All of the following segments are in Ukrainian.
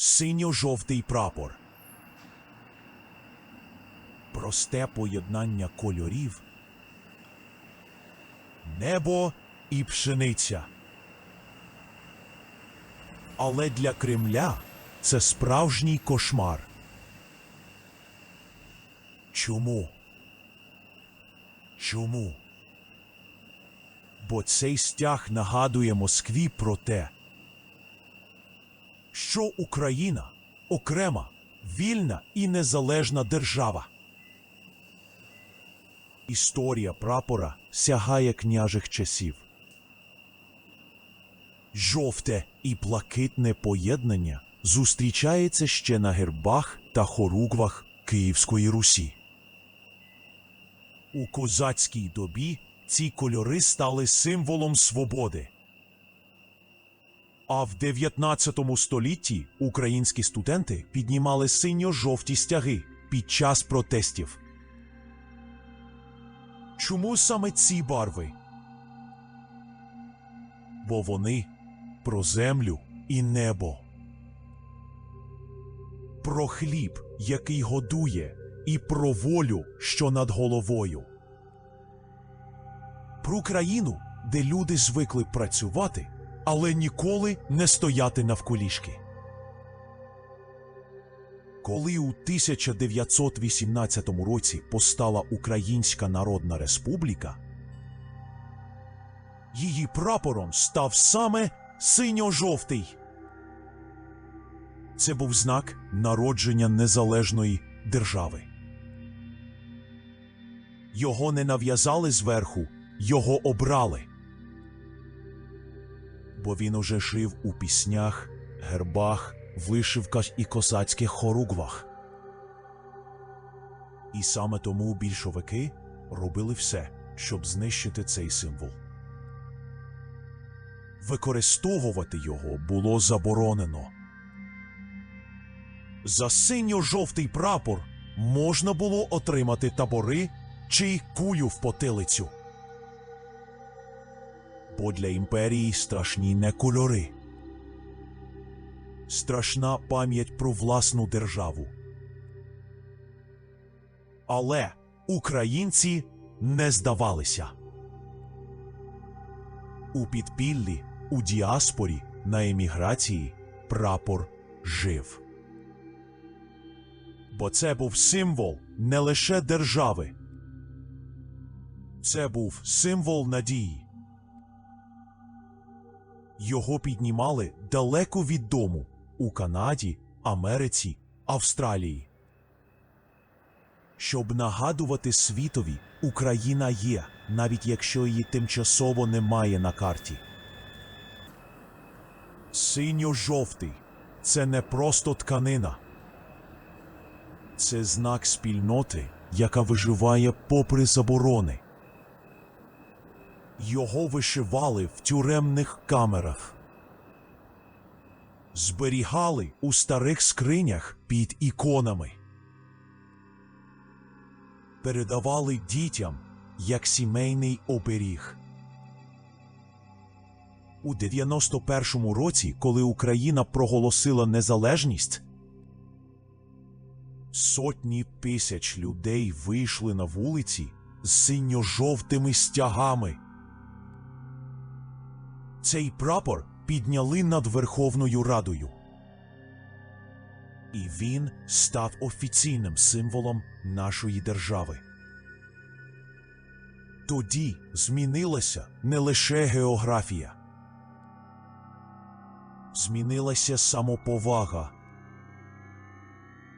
синьо-жовтий прапор. Просте поєднання кольорів. Небо і пшениця. Але для Кремля це справжній кошмар. Чому? Чому? Бо цей стяг нагадує Москві про те, що Україна окрема, вільна і незалежна держава. Історія прапора сягає княжих часів. Жовте і блакитне поєднання зустрічається ще на гербах та хоругвах Київської Русі. У козацькій добі ці кольори стали символом свободи. А в 19 столітті українські студенти піднімали синьо-жовті стяги під час протестів. Чому саме ці барви? Бо вони про землю і небо. Про хліб, який годує, і про волю, що над головою. Про країну, де люди звикли працювати, але ніколи не стояти навколішки. Коли у 1918 році постала Українська Народна Республіка, її прапором став саме синьо-жовтий. Це був знак народження незалежної держави. Його не нав'язали зверху, його обрали. Бо він уже жив у піснях, гербах, вишивках і косацьких хоругвах. І саме тому більшовики робили все, щоб знищити цей символ. Використовувати його було заборонено. За синьо-жовтий прапор можна було отримати табори чи кулю в потилицю. Бо для імперії страшні не кольори. Страшна пам'ять про власну державу. Але українці не здавалися. У підпіллі, у діаспорі, на еміграції прапор жив. Бо це був символ не лише держави. Це був символ надії. Його піднімали далеко від дому у Канаді, Америці, Австралії. Щоб нагадувати світові, Україна є, навіть якщо її тимчасово немає на карті. Синьо-жовтий це не просто тканина. Це знак спільноти, яка виживає попри заборони. Його вишивали в тюремних камерах, зберігали у старих скринях під іконами, передавали дітям як сімейний оберіг. У 91-му році, коли Україна проголосила незалежність, сотні тисяч людей вийшли на вулиці з синьо-жовтими стягами. Цей прапор підняли над Верховною Радою. І він став офіційним символом нашої держави. Тоді змінилася не лише географія, змінилася самоповага.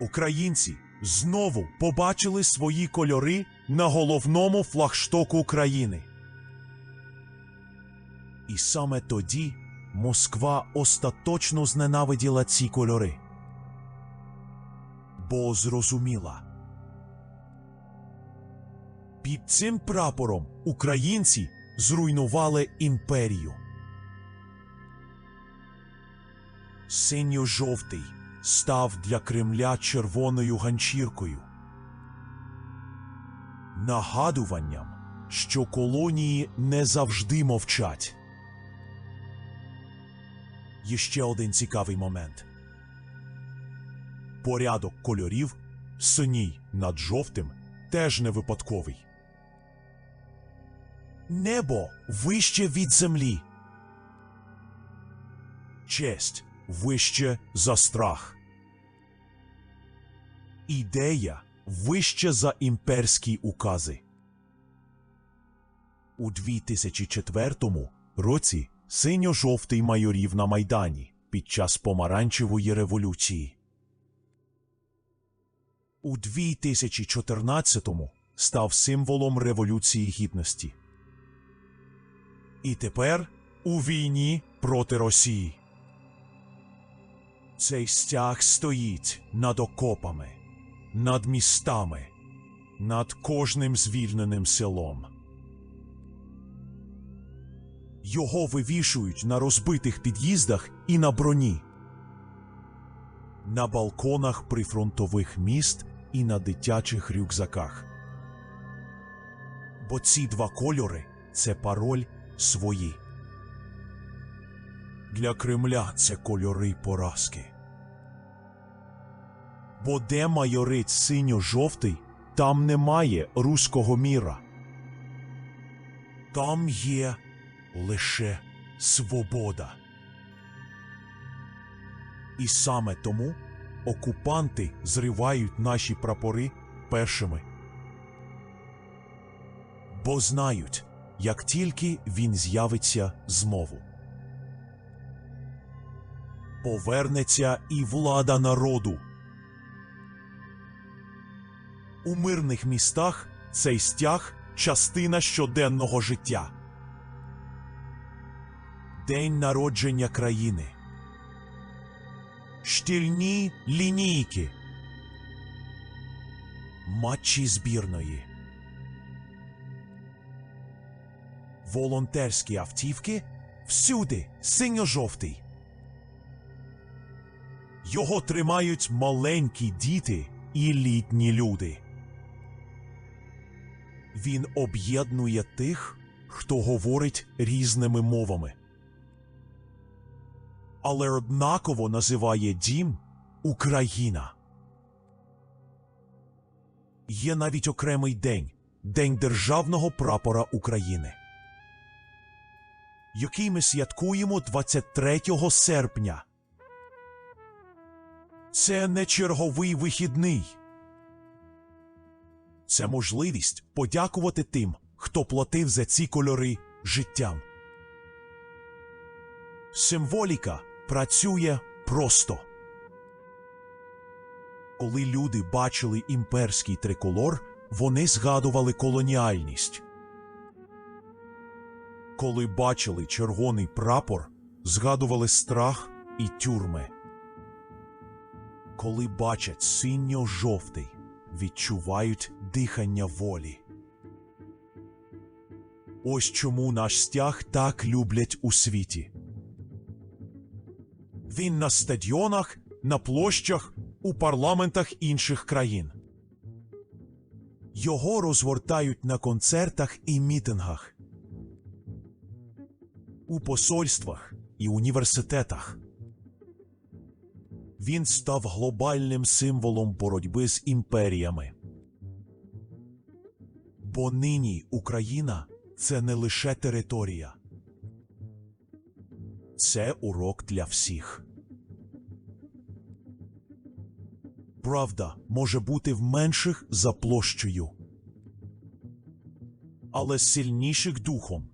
Українці знову побачили свої кольори на головному флагштоку країни. І саме тоді Москва остаточно зненавиділа ці кольори. Бо зрозуміла. Під цим прапором українці зруйнували імперію. Синьо-жовтий став для Кремля червоною ганчіркою. Нагадуванням, що колонії не завжди мовчать. Є один цікавий момент. Порядок кольорів синій над жовтим теж не випадковий. Небо вище від землі. Честь вище за страх. Ідея вище за імперські укази. У 2004 році синьо-жовтий майорів на Майдані під час помаранчевої революції. У 2014-му став символом Революції Гідності. І тепер у війні проти Росії. Цей стяг стоїть над окопами, над містами, над кожним звільненим селом. Його вивішують на розбитих під'їздах і на броні, на балконах прифронтових міст і на дитячих рюкзаках. Бо ці два кольори це пароль свої. Для Кремля це кольори поразки. Бо де майорить синьо-жовтий, там немає руського міра. Там є лише свобода. І саме тому окупанти зривають наші прапори першими. Бо знають, як тільки він з'явиться знову. Повернеться і влада народу. У мирних містах цей стяг частина щоденного життя. День народження країни. Штільні лінійки. Матчі збірної. Волонтерські автівки всюди синьо-жовтий. Його тримають маленькі діти і літні люди. Він об'єднує тих, хто говорить різними мовами. Але однаково називає дім Україна. Є навіть окремий день День Державного прапора України, який ми святкуємо 23 серпня. Це не черговий вихідний. Це можливість подякувати тим, хто платив за ці кольори життям. Символіка працює просто. Коли люди бачили імперський триколор, вони згадували колоніальність. Коли бачили червоний прапор, згадували страх і тюрми. Коли бачать синьо-жовтий, відчувають дихання волі. Ось чому наш стяг так люблять у світі. Він на стадіонах, на площах, у парламентах інших країн. Його розгортають на концертах і мітингах, у посольствах і університетах. Він став глобальним символом боротьби з імперіями. Бо нині Україна це не лише територія, це урок для всіх. Правда може бути в менших за площею, але сильніших духом.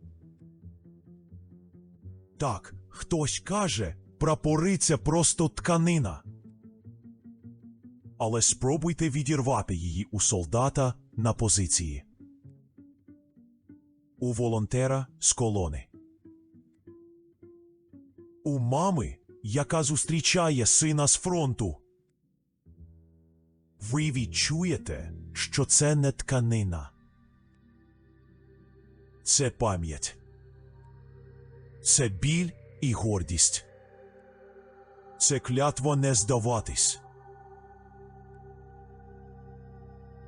Так, хтось каже, прапори це просто тканина. Але спробуйте відірвати її у солдата на позиції. У волонтера з колони. У мами, яка зустрічає сина з фронту. Ви відчуєте, що це не тканина. Це пам'ять. Це біль і гордість. Це клятва не здаватись.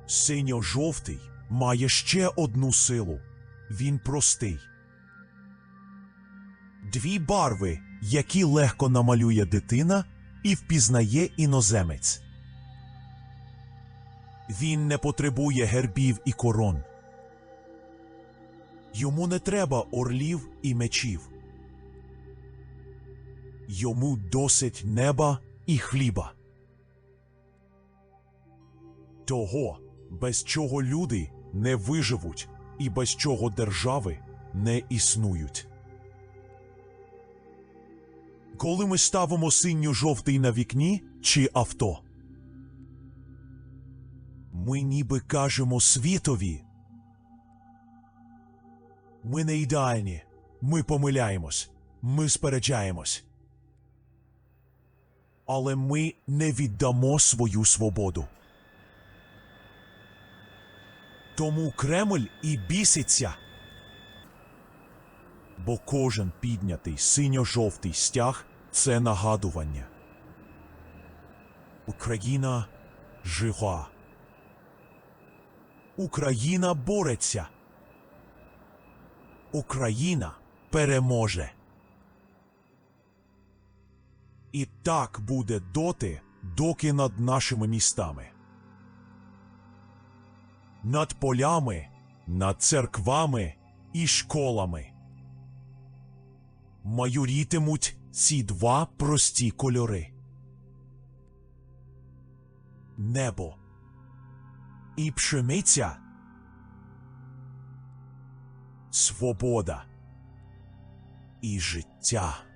Синьо-жовтий має ще одну силу. Він простий. Дві барви, які легко намалює дитина і впізнає іноземець. Він не потребує гербів і корон. Йому не треба орлів і мечів. Йому досить неба і хліба. Того, без чого люди не виживуть і без чого держави не існують. Коли ми ставимо синьо-жовтий на вікні чи авто, ми ніби кажемо світові. Ми не ідеальні, ми помиляємось, ми сперечаємось. Але ми не віддамо свою свободу. Тому Кремль і біситься. Бо кожен піднятий синьо-жовтий стяг це нагадування. Україна жива. Україна бореться. Україна переможе. І так буде доти, доки над нашими містами. Над полями, над церквами і школами. Майорітимуть ці два прості кольори. Небо і пшениця. Свобода і життя.